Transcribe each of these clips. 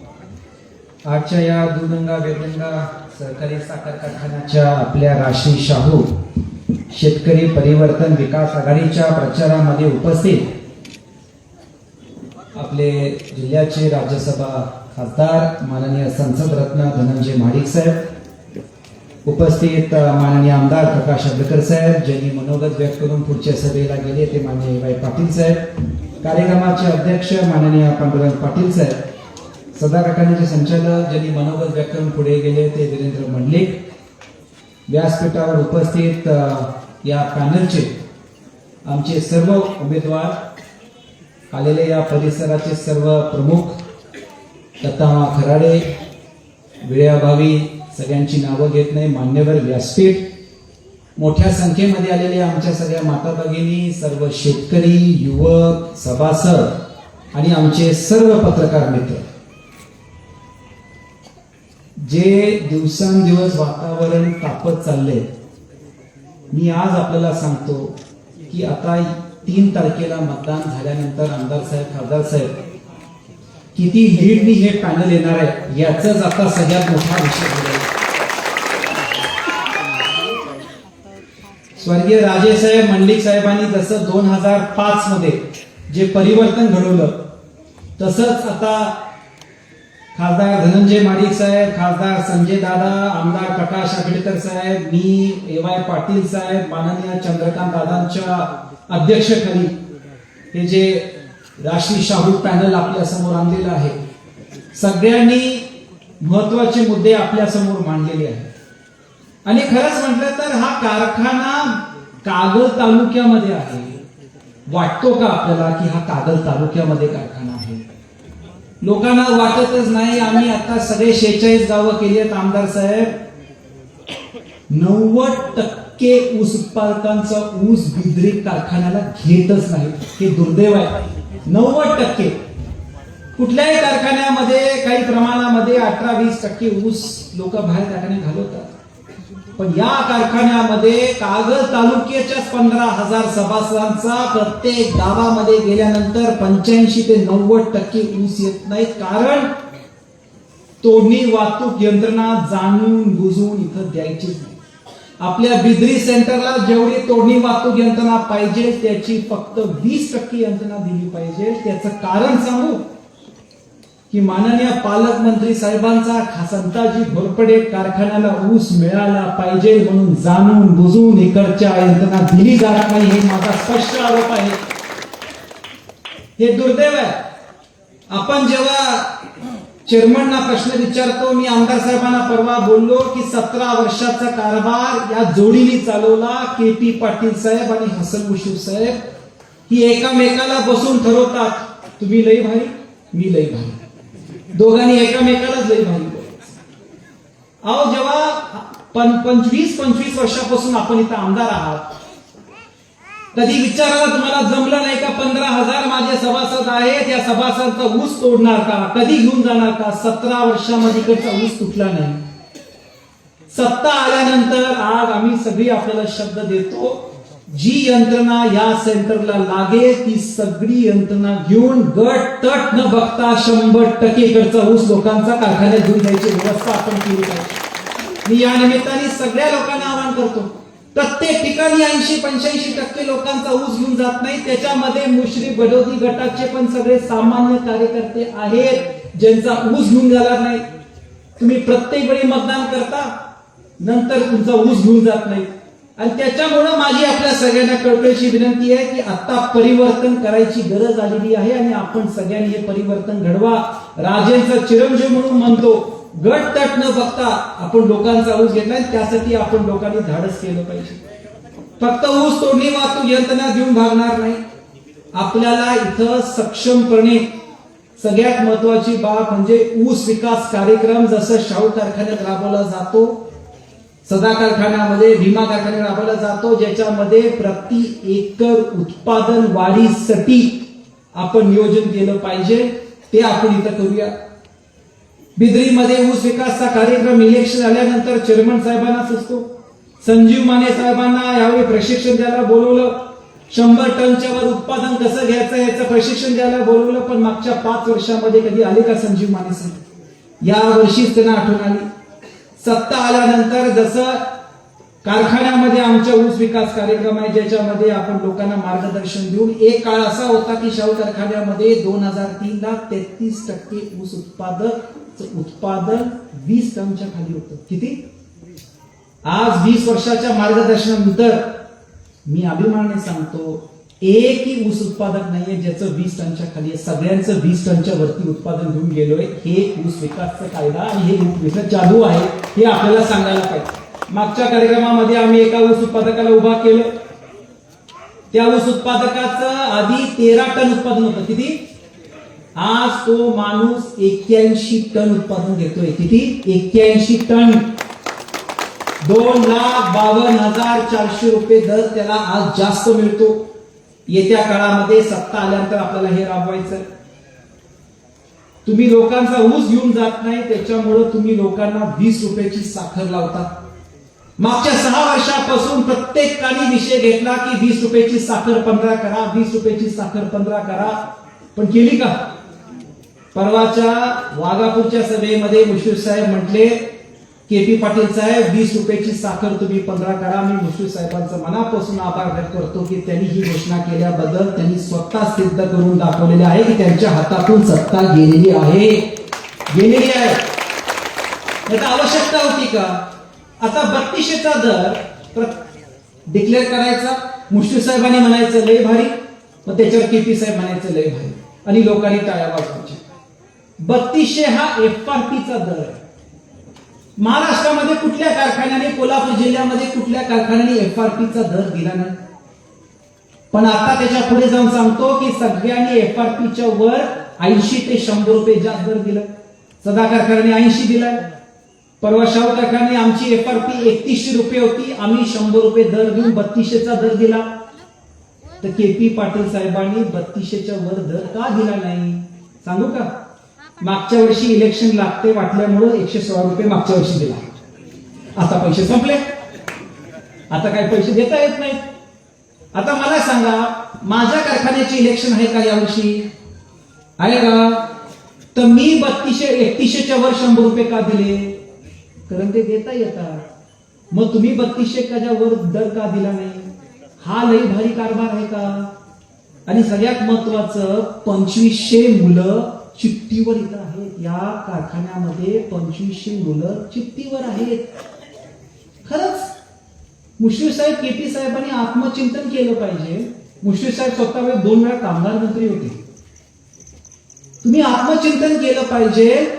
आजच्या या दुरंगा वेदंगा सहकारी साखर कारखान्याच्या आपल्या राशी शाहू शेतकरी परिवर्तन विकास आघाडीच्या प्रचारामध्ये उपस्थित आपले जिल्ह्याचे राज्यसभा खासदार माननीय संसद रत्न धनंजय महाडिक साहेब उपस्थित माननीय आमदार प्रकाश आंबेडकर साहेब ज्यांनी मनोगत व्यक्त करून पुढच्या सभेला गेले ते माननीय वाय पाटील साहेब कार्यक्रमाचे अध्यक्ष माननीय पांडुरंग पाटील साहेब सदा कारखान्याचे संचालक ज्यांनी मनोगत व्यक्त करून पुढे गेले ते वीरेंद्र मंडलिक. व्यासपीठावर उपस्थित या पॅनलचे आमचे सर्व उमेदवार आलेले या परिसराचे सर्व प्रमुख दत्ता खराडे विळ्याभावी सगळ्यांची नावं घेत नाही मान्यवर व्यासपीठ. मोठ्या संख्येमध्ये आलेल्या आमच्या सगळ्या माता भगिनी सर्व शेतकरी युवक सभासद आणि आमचे सर्व पत्रकार मित्र. जे दिवसांदिवस वातावरण तापत चालले मी आज आपल्याला सांगतो की आता तीन तारखेला मतदान झाल्यानंतर आमदार साहेब खासदार साहेब किती लीडनी हे पॅनल येणार आहे याच आता सगळ्यात मोठा विषय झाला आहे. स्वर्गीय राजेसाहेब मंडलिक साहेबांनी जसं दोन हजार पाच मध्ये जे परिवर्तन घडवलं तसंच आता खासदार धनंजय माडिक साहेब खासदार संजय दादा आमदार प्रकाश आंबेडकर साहेब मी ए वाय पाटील साहेब माननीय चंद्रकांत दादांच्या अध्यक्षखाली हे जे राष्ट्रीय शाहू पॅनल आपल्यासमोर आणलेलं आहे सगळ्यांनी महत्त्वाचे मुद्दे आपल्यासमोर मांडलेले आहेत. आणि खरंच म्हटलं तर हा कारखाना कागल तालुक्यामध्ये आहे. वाटतो का आपल्याला की हा कागल तालुक्यामध्ये कारखाना आहे? लोकांना वाटतच नाही आम्ही आता सगळे शेहेचाळीस गावं केली आहेत आमदार साहेब. नव्वद टक्के ऊस उत्पादकांचा ऊस बिद्री कारखान्याला घेतच नाही. हे दुर्दैव आहे. नव्वद टक्के. कुठल्याही कारखान्यामध्ये काही प्रमाणामध्ये अठरा वीस टक्के ऊस लोक बाहेर कारखान्यात घालवतात. पण या कारखान्यामध्ये कागल तालुक्याच्याच पंधरा हजार सभासदांचा प्रत्येक गावामध्ये गेल्यानंतर पंच्याऐंशी ते नव्वद टक्के ऊस येत नाहीत. कारण तोडणी वाहतूक यंत्रणा जाणून बुजून इथं द्यायचीच नाही. आपल्या बिद्री सेंटरला जेवढी तोडणी वाहतूक यंत्रणा पाहिजे त्याची फक्त वीस टक्के यंत्रणा दिली पाहिजे. त्याचं कारण सांगू की माननीय पालकमंत्री साहेबांचा खासंताजी घोरपडे कारखान्याला ऊस मिळाला पाहिजे म्हणून जाणून बुजून इकडच्या यंत्रणा दिली जात नाही हे माझा स्पष्ट आरोप आहे. हे दुर्दैव आहे. आपण जेव्हा चेअरमनना प्रश्न विचारतो मी आमदार साहेबांना परवा बोललो की सतरा वर्षाचा कारभार या जोडीने चालवला के पी पाटील साहेब आणि हसन मुश्रीफ साहेब. ही एकामेकाला बसून ठरवतात तुम्ही लई भारी मी लई भारी. दोघांनी एकामेकालाच लई भारी अहो जेव्हा पंचवीस पंचवीस वर्षापासून आपण इथं आमदार आहात कधी विचारायला तुम्हाला जमलं नाही का पंधरा हजार माझे सभासद आहेत या सभासदचा ऊस तोडणार का? कधी घेऊन जाणार का? सतरा वर्षामध्ये इकडचा ऊस तुटला नाही. सत्ता आल्यानंतर आज आम्ही सगळी आपल्याला शब्द देतो. जी यंत्रणा या सेंटरला लागेल ती सगळी यंत्रणा घेऊन गट तट न बघता शंभर टक्के इकडचा ऊस लोकांचा कारखान्यात घेऊन जायची व्यवस्था आपण केली पाहिजे. मी या निमित्ताने सगळ्या लोकांना आवाहन करतो प्रत्येक ठिकाणी ऐंशी पंच्याऐंशी टक्के लोकांचा ऊस घेऊन जात नाही. त्याच्यामध्ये मुश्री बडोदी गटाचे पण सगळे सामान्य कार्यकर्ते आहेत ज्यांचा ऊस घेऊन जाणार नाही. तुम्ही प्रत्येक वेळी मतदान करता नंतर तुमचा ऊस घेऊन जात नाही. आणि त्याच्यामुळं माझी आपल्या सगळ्यांना कळकळीची विनंती आहे की आता परिवर्तन करायची गरज आलेली आहे आणि आपण सगळ्यांनी हे परिवर्तन घडवा. राजेंचा चिरंजीव म्हणून म्हणतो गट तट न बघता आपण लोकांचा ऊस घेतलाय त्यासाठी आपण लोकांनी धाडस केलं पाहिजे. फक्त ऊस तोडणी वाहतूक यंत्रणा देऊन भागणार नाही. आपल्याला इथं सक्षमपणे सगळ्यात महत्वाची बाब म्हणजे ऊस विकास कार्यक्रम जसं शाहू कारखान्यात राबवला जातो सदा कारखान्यामध्ये विमा कारखान्यात राबवला जातो ज्याच्यामध्ये प्रति एकर उत्पादन वाढीसाठी आपण नियोजन केलं पाहिजे. ते आपण इथं करूया. बिद्रीमध्ये ऊस विकासचा कार्यक्रम इलेक्शन झाल्यानंतर चेअरमन साहेबांनाच असतो संजीव माने साहेबांना यावेळी प्रशिक्षण द्यायला बोलवलं. शंभर टनच्या वर उत्पादन कसं घ्यायचं याचं प्रशिक्षण द्यायला बोलवलं पण मागच्या पाच वर्षामध्ये कधी आले का संजीव माने साहेब? या वर्षीच त्यांना आठवण आली. सत्ता आल्यानंतर जसं कारखान्यामध्ये आमच्या ऊस विकास कार्यक्रम आहे ज्याच्यामध्ये आपण लोकांना मार्गदर्शन देऊन एक काळ असा होता की शाहू कारखान्यामध्ये दोन हजार तीन ला तेहतीस टक्के ऊस उत्पादक उत्पादन वीस टनच्या खाली होतं. किती? आज वीस वर्षाच्या मार्गदर्शनानंतर मी अभिमानाने सांगतो एकही ऊस उत्पादक नाहीये ज्याचं वीस टनच्या खाली आहे. सगळ्यांचं वीस टनच्या वरती उत्पादन घेऊन गेलोय. हे ऊस विकासचा कायदा आणि हे ऊस जादू आहे हे आपल्याला सांगायला पाहिजे. मागच्या कार्यक्रमामध्ये आम्ही एका ऊस उत्पादकाला उभा केलं. त्या ऊस उत्पादकाचं आधी तेरा टन उत्पादन होतं. किती? आज तो माणूस एक्क्याऐंशी टन उत्पादन घेतोय. किती? एक्क्याऐंशी टन. दोन लाख बावन्न हजार चारशे रुपये दर त्याला आज जास्त मिळतो. येत्या काळामध्ये सत्ता आल्यानंतर आपल्याला हे राबवायचं तुम्ही लोकांचा ऊस घेऊन जात नाही त्याच्यामुळं तुम्ही लोकांना वीस रुपयाची साखर लावतात मागच्या सहा वर्षापासून प्रत्येकाने विषय घेतला की वीस रुपयाची साखर पंधरा करा वीस रुपयाची साखर पंधरा करा. पण केली का? परवाच्या वाघापूरच्या सभेमध्ये मुश्रीफ साहेब म्हटले के पी पाटील साहेब वीस रुपयाची साखर तुम्ही पंधरा करा मी मुश्रीफ साहेबांचा मनापासून आभार व्यक्त करतो की त्यांनी ही घोषणा केल्याबद्दल त्यांनी स्वतः सिद्ध करून दाखवलेले आहे की त्यांच्या हातातून सत्ता गेलेली आहे. गेलेली आहे. याचा आवश्यकता होती का? आता बत्तीसशेचा दर डिक्लेअर करायचा. मुश्रीफ साहेबांनी म्हणायचं लय भारी. मग त्याच्यावर केपी साहेब म्हणायचं लय भारी. आणि लोकांनी टाळ्या वाजवायच्या. बत्तीसशे हा एफ आर पीचा दर आहे. महाराष्ट्रामध्ये कुठल्या कारखान्याने कोल्हापूर जिल्ह्यामध्ये कुठल्या कारखान्याने एफ आर पीचा दर दिला नाही? पण आता त्याच्या पुढे जाऊन सांगतो की सगळ्यांनी एफ आर पीच्या वर ऐंशी ते शंभर रुपये जास्त दर दिला. सदा कारखान्याने ऐंशी दिलाय. परवा शाहू कारखान्याने आमची एफ आर पी एकतीसशे रुपये होती. आम्ही शंभर रुपये दर घेऊन बत्तीसशेचा दर दिला. तर के पी पाटील साहेबांनी बत्तीसशेच्या वर दर का दिला नाही? सांगू का? मागच्या वर्षी इलेक्शन लागते वाटल्यामुळं एकशे सोळा रुपये मागच्या वर्षी दिला. आता पैसे संपले. आता काही पैसे देता येत नाहीत. आता मला सांगा माझ्या कारखान्याचे इलेक्शन आहे का यावर्षी? आहे का? तर मी बत्तीसशे एकतीसशेच्या वर शंभर रुपये का दिले? कारण ते देता येतात. मग तुम्ही बत्तीसशे वर दर का दिला नाही? हा लई भारी कारभार आहे का? आणि सगळ्यात महत्वाचं पंचवीसशे मुलं चिठ्ठीवर इथं आहेत. या कारखान्यामध्ये पंचवीसशे मुलं चिठ्ठीवर आहेत. खरंच मुश्रीफ साहेब केपी साहेबांनी आत्मचिंतन केलं पाहिजे. मुश्रीफ साहेब स्वतः दोन वेळा कामगार मंत्री होते. तुम्ही आत्मचिंतन केलं पाहिजे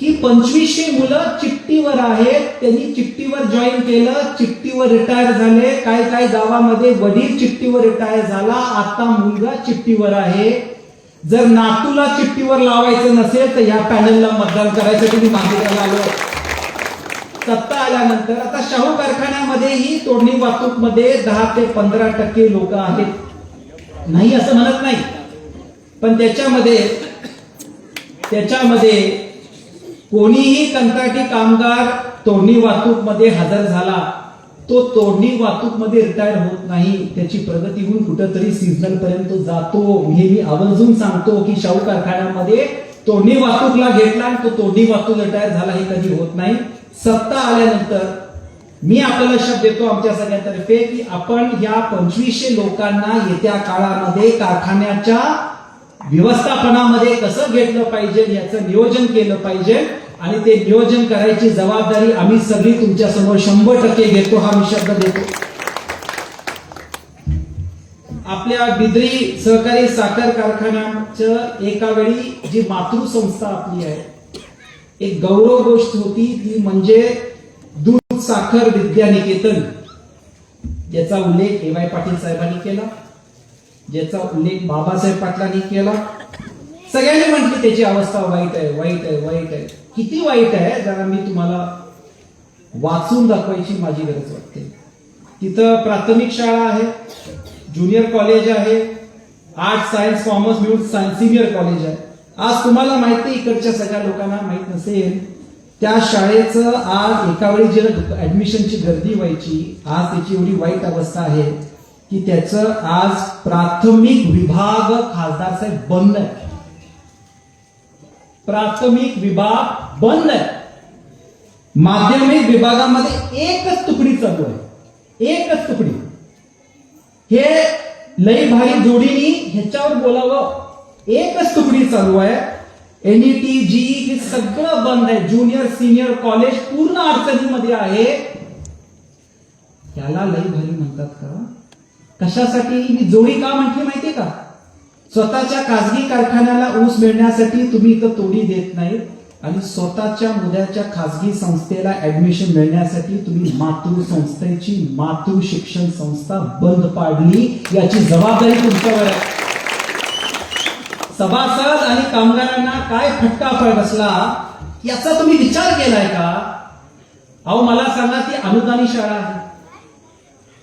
की पंचवीसशे मुलं चिठ्ठीवर आहेत. त्यांनी चिठ्ठीवर जॉईन केलं चिठ्ठीवर रिटायर झाले. काय काय गावामध्ये वडील चिठ्ठीवर रिटायर झाला. आता मुलगा चिठ्ठीवर आहे. जर नातूला चिठ्ठीवर लावायचं नसेल तर या पॅनलला मतदान करायचं तुम्ही मागितलं आलो. सत्ता आल्यानंतर आता शाहू कारखान्यामध्येही तोडणी वाहतूकमध्ये दहा ते पंधरा टक्के लोक आहेत. नाही असं म्हणत नाही. पण त्याच्यामध्ये त्याच्यामध्ये कोणीही कंत्राटी कामगार तोडणी वाहतूकमध्ये हजर झाला. तो तोडणी वाहतूकमध्ये रिटायर होत नाही त्याची प्रगती होऊन कुठंतरी सीझनल पर्यंत जातो. हे मी आवर्जून सांगतो की शाहू कारखान्यामध्ये तोडणी वाहतूकला घेतला आणि तो तोडणी वाहतूक रिटायर झाला हे कधी होत नाही. सत्ता आल्यानंतर मी आपल्याला शब्द देतो आमच्या सगळ्यांतर्फे की आपण या पंचवीसशे लोकांना येत्या काळामध्ये कारखान्याच्या व्यवस्थापनामध्ये कसं घेतलं पाहिजे याचं नियोजन केलं पाहिजे. आणि ते नियोजन करायची जबाबदारी आम्ही सगळी तुमच्यासमोर शंभर टक्के घेतो हा मी शब्द देतो. आपल्या बिद्री सहकारी साखर कारखान्याचं एका वेळी जी मातृसंस्था आपली आहे एक गौरव गोष्ट होती ती म्हणजे दूध साखर विद्यानिकेतन ज्याचा उल्लेख ए वाय पाटील साहेबांनी केला ज्याचा उल्लेख बाबासाहेब पाटलांनी केला. सगळ्यांनी म्हटली त्याची अवस्था वाईट आहे वाईट आहे वाईट आहे. किती वाईट आहे जरा मी तुम्हाला वाचून दाखवायची माझी गरज वाटते. तिथं प्राथमिक शाळा आहे ज्युनियर कॉलेज आहे आर्ट सायन्स कॉमर्स मिळून सायन्स सिनियर कॉलेज आहे. आज तुम्हाला माहिती आहे, इकडच्या सगळ्या लोकांना माहीत नसेल त्या शाळेचं आज एका वेळी जे ऍडमिशनची गर्दी व्हायची आज त्याची एवढी वाईट अवस्था आहे की त्याचं आज प्राथमिक विभाग खासदार साहेब बंद आहे प्राथमिक विभाग बंद आहे. माध्यमिक विभागामध्ये एकच तुकडी चालू आहे. एकच तुकडी. हे लई भारी जोडीनी ह्याच्यावर बोलावं. एकच तुकडी चालू आहे. एनईटी जी हे सगळं बंद आहे. ज्युनियर सिनियर कॉलेज पूर्ण अडचणीमध्ये आहे. त्याला लई भारी म्हणतात का? कशासाठी? ही जोडी का म्हटली माहितीये का? स्वतःच्या खासगी कारखान्याला ऊस मिळण्यासाठी तुम्ही इथं तोडी देत नाही आणि स्वतःच्या मुलाच्या खासगी संस्थेला ऍडमिशन मिळण्यासाठी तुम्ही मातृ संस्थेची मातृ शिक्षण संस्था बंद पाडली याची जबाबदारी तुमच्यावर आहे. सभासद आणि कामगारांना काय फटका फळ बसला याचा तुम्ही विचार केलाय का? अहो मला सांगा ती अनुदानी शाळा आहे.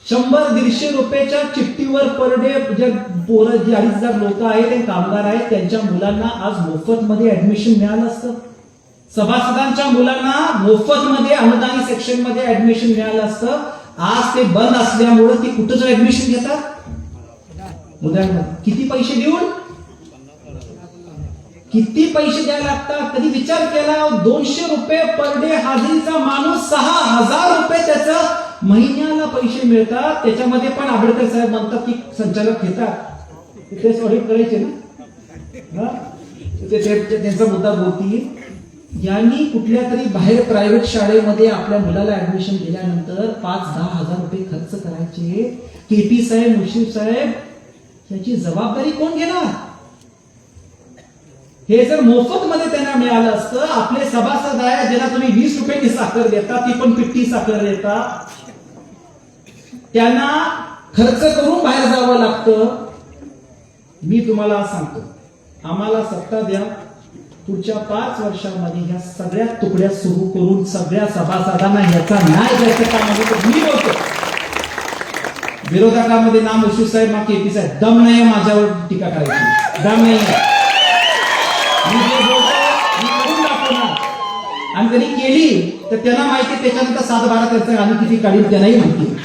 शंभर दीडशे रुपयाच्या चिठ्ठीवर पर डे जे पोरं जे अडीच हजार लोक आहेत ते कामगार आहेत त्यांच्या मुलांना आज मोफत मध्ये ऍडमिशन मिळालं असतं. सभासदांच्या मुलांना मोफत मध्ये अनुदानी सेक्शनमध्ये ऍडमिशन मिळालं असतं. आज ते बंद असल्यामुळे ते कुठं ऍडमिशन घेतात? मुलांना. किती पैसे देऊन? किती पैसे द्यायला लागतात? कधी विचार केला? दोनशे रुपये पर डे हाजरीचा माणूस सहा हजार रुपये त्याचं महिन्याला पैसे मिळतात. त्याच्यामध्ये पण आंबेडकर साहेब म्हणतात की संचालक घेतात. तेच ऑडिट करायचे ना? त्यांचा मुद्दा बोलतील. यांनी कुठल्या तरी बाहेर प्रायव्हेट शाळेमध्ये आपल्या मुलाला ऍडमिशन दिल्यानंतर पाच दहा हजार रुपये खर्च करायचे. के पी साहेब मुशीफ साहेब याची जबाबदारी कोण घेणार? हे जर मोफत मध्ये त्यांना मिळालं असतं आपले सभासद आहे ज्यांना तुम्ही वीस रुपयांनी साखर देता ती पण पिट्टी साखर देता. त्यांना खर्च करून बाहेर जावं लागतं. मी तुम्हाला सांगतो आम्हाला सत्ता द्या. पुढच्या पाच वर्षामध्ये ह्या सगळ्या तुकड्या सुरू करून सगळ्या सभासदांना ह्याचा न्याय द्यायचं काम मी बोलतो विरोधकामध्ये नाम मुश्रीफ साहेब मा केपी साहेब दम नाही माझ्यावर टीका करायची. दम नाही आणि त्यांनी केली तर त्यांना माहिती त्याच्यानंतर सात बारा त्यांचं आणि किती काढील त्यांनाही माहिती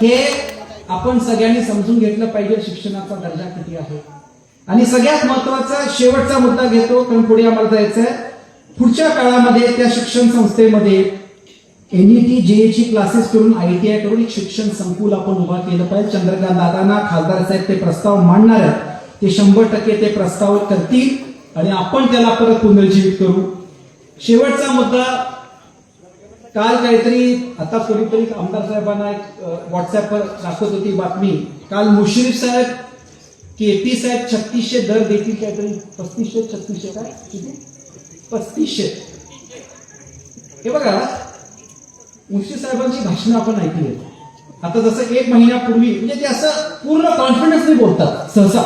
हे आपण सगळ्यांनी समजून घेतलं पाहिजे शिक्षणाचा दर्जा किती आहे. आणि सगळ्यात महत्त्वाचा शेवटचा मुद्दा घेतो कारण पुढे आम्हाला जायचं आहे पुढच्या काळामध्ये त्या शिक्षण संस्थेमध्ये एनईटी जेएची क्लासेस करून आय करून एक शिक्षण संकुल आपण उभा केलं पाहिजे. चंद्रकांत दादांना खासदार साहेब ते प्रस्ताव मांडणार आहेत. ते शंभर टक्के ते प्रस्ताव करतील आणि आपण त्याला परत पुनर्जीवित करू. शेवटचा मुद्दा काल काहीतरी आता कोणीतरी आमदार साहेबांना एक व्हॉट्सअपवर दाखवत होती बातमी. काल मुश्रीफ साहेब केपी साहेब छत्तीसशे दर देतील काहीतरी पस्तीसशे छत्तीसशे काय? किती? पस्तीसशे. हे बघा मुशी साहेबांची भाषणं आपण ऐकली आहेत. आता जसं एक महिन्यापूर्वी म्हणजे ते असं पूर्ण कॉन्फिडन्सने बोलतात सहसा.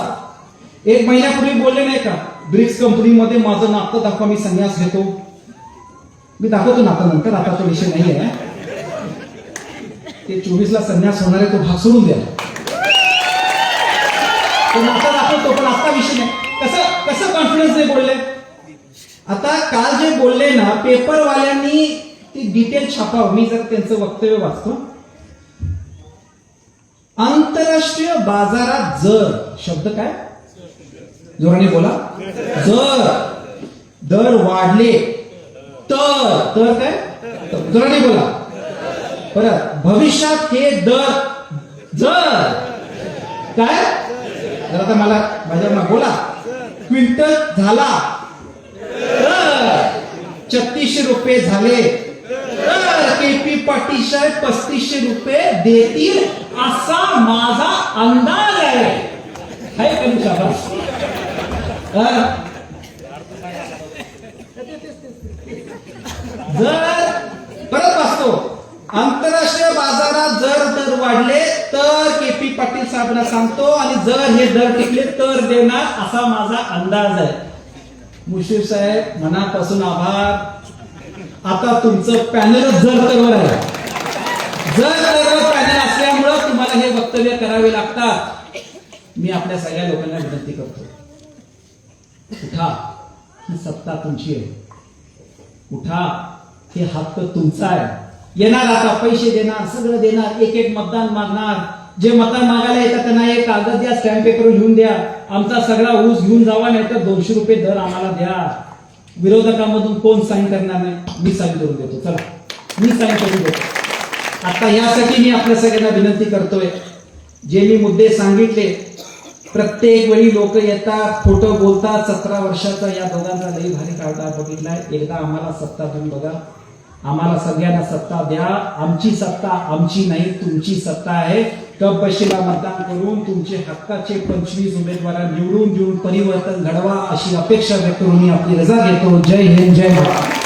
एक महिन्यापूर्वी बोलले नाही का ब्रिक्स कंपनीमध्ये माझं नातं दाखवा मी संन्यास घेतो. मी दाखवतो नातं नंतर आता तो विषय नाही आहे ते चोवीसला संन्यास होणार आहे तो भाग सोडून द्या. तो नातं दाखवतो पण आता विषय नाही. कसं कसं कॉन्फिडन्स नाही बोलले? आता काल जे बोलले ना पेपरवाल्यांनी ती डिटेल छापावं. मी जर त्यांचं वक्तव्य वाचतो. आंतरराष्ट्रीय बाजारात जर शब्द काय? जोराने बोला. जर दर वाढले तर तर काय? जोराने बोला. परत भविष्यात हे दर जर काय? जरा तर मला माझ्या बोला. क्विंटल झाला. छत्तीसशे रुपये झाले. केपी पाटील साहेब पस्तीसशे रुपये देतील असा माझा अंदाज आहे. काय करू. शकत जर परत असतो आंतरराष्ट्रीय बाजारात जर दर वाढले पाटील साहेबांना सांगतो आणि जर हे दर टिकले तर देणार असा माझा अंदाज आहे. मुशीफ साहेब मनापासून आभार. आता तुमचं पॅनलच जर तरवर आहे. जर तरवर पॅनल असल्यामुळं तुम्हाला हे वक्तव्य करावे लागतात. मी आपल्या सगळ्या लोकांना विनंती करतो. उठा ही सत्ता तुमची आहे. उठा हे हक्क तुमचा आहे. येणार आता पैसे देणार सगळं देणार एक एक मतदान मागणार. जे मता मागायला येतात त्यांना एक कागद द्या स्टॅम्प पेपर लिहून द्या. आमचा सगळा ऊस घेऊन जावा नाही तर दोनशे रुपये दर आम्हाला द्या. विरोधकामधून कोण साईन करणार नाही? मी साईन करून देतो. चला. मी साईन करून देतो. आता यासाठी मी आपल्या सगळ्यांना विनंती करतोय. जे मी मुद्दे सांगितले प्रत्येक वेळी लोक येतात फोटो बोलतात. सतरा वर्षाचा या दोघांचा लई भारी काढता बघितलाय. एकदा आम्हाला सत्ता देऊन बघा. आम्हाला सगळ्यांना सत्ता द्या. आमची सत्ता आमची नाही तुमची सत्ता आहे. तपशिला मतदान करून तुमचे हक्काचे पंचवीस उमेदवार निवडून देऊन परिवर्तन घडवा अशी अपेक्षा व्यक्त करून मी आपली रजा घेतो. जय हिंद जय भारत.